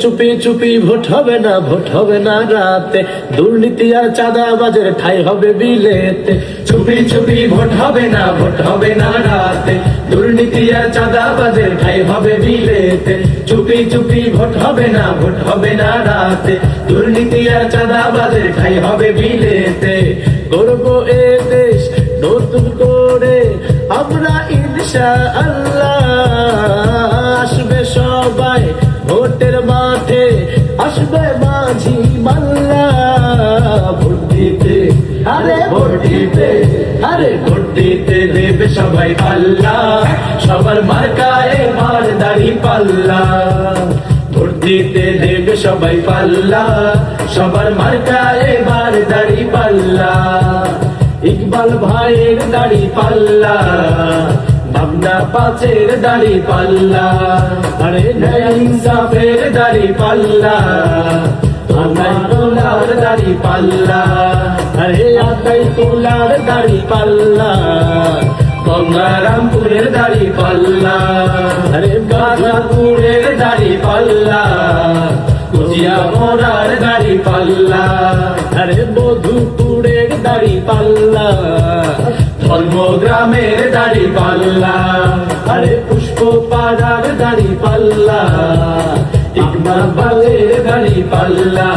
চুপি চুপি ভোট হবে না, ভোট হবে না রাতে। দুর্নীতি আর চাঁদাবাজের ঠাই হবে বিলেতে। চুপি চুপি ভোট হবে না, ভোট হবে না রাতে। দুর্নীতি আর চাঁদাবাজের ঠাই হবে বিলেতে। চুপি চুপি ভোট হবে না, ভোট হবে না রাতে। দুর্নীতি আর চাঁদাবাজের ঠাই হবে বিলেতে। গর্ব এ দেশ নতুন করে, আমরা ইনশা আল্লাহ আসবে সবাই মাঠে আসবে মাঝি মাল্লা। ভোট দিতে আরে ভোট দিতে আরে ভোট দিতে দেবে সবাই পাল্লা। সবার মার্কায় মার দাড়ি পাল্লা। ভোট দিতে দেবে সবাই পাল্লা। সবার মার্কায় মার দাড়ি পাল্লা। ইকবাল ভাইয়ের দাড়ি পাল্লা। ভাবনা পাচের দাড়ি পাল্লা। আরে নয়া ইনসাফের দাড়ি পাল্লা আতাই তোলার দাড়ি পাল্লা, আরে আতাই তোলার দাড়ি পাল্লা, গঙ্গারামপুরের দাড়ি পাল্লা, আরে গাজাপুরের দাড়ি পাল্লা, কুচিয়া মোড়ার দাড়ি পাল্লা, আরে মধুপুরের দাড়ি পাল্লা, ধর্মগ্রামের দাড়ি পাল্লা, আরে পুষ্প পাড়ার দাড়ি পাল্লা ইকমাল বালের দাড়ি পাল্লা